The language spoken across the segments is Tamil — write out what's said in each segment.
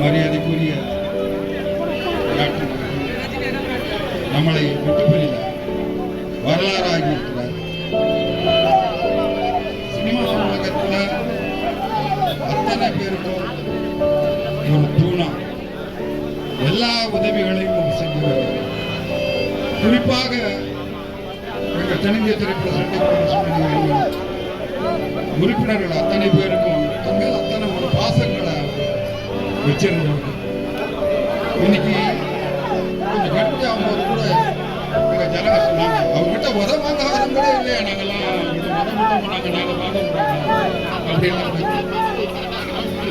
மரியாதைக்குரிய டாக்டர் நம்மளை விட்டு பிரிந்த வரலாறாகி இருக்கிறார். சினிமா உலகத்தில் அத்தனை பேருக்கும் இவர் தூணா எல்லா உதவிகளையும் செஞ்சு வருகிறார் குறிப்பாக எங்கள் தென்னிந்திய திரைப்பட சண்டை உறுப்பினர்கள் அத்தனை பேருக்கும் வச்சிருந்தோம். இன்னைக்கு கொஞ்சம் கட்டி ஆகும்போது கூட எங்க ஜனங்க சொன்னாங்க அவங்ககிட்ட உத வாங்க கூட இல்லையா நாங்கெல்லாம்? உத மட்டும் நாங்க? நாங்க வாங்க அப்படின்லாம்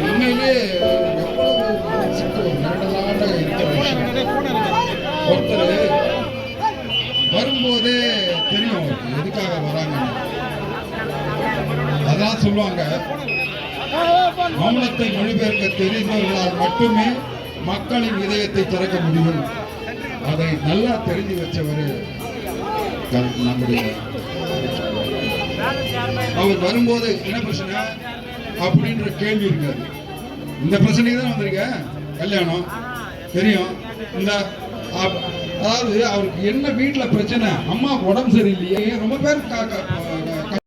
உண்மையிலே எவ்வளவு ஒருத்தர் வரும்போதே தெரியும் எதுக்காக வராங்க அதான் சொல்லுவாங்க மௌனத்தை மொழிபெயர்க்க தெரிந்தவர்களால் மட்டுமே மக்களின் இதயத்தை திறக்க முடியும். அதை நல்லா தெரிஞ்சு வச்சவர் நம்முடைய அவர் வரும்போது என்ன பிரச்சனை? அப்படின்ற கேள்வி இருக்காது இந்த பிரச்சனைக்கு தான் வந்திருக்க? கல்யாணம். தெரியும். இந்த அதாவது அவருக்கு என்ன வீட்டுல பிரச்சனை? அம்மா உடம்பு சரியில்லையே. ரொம்ப பேர் கா-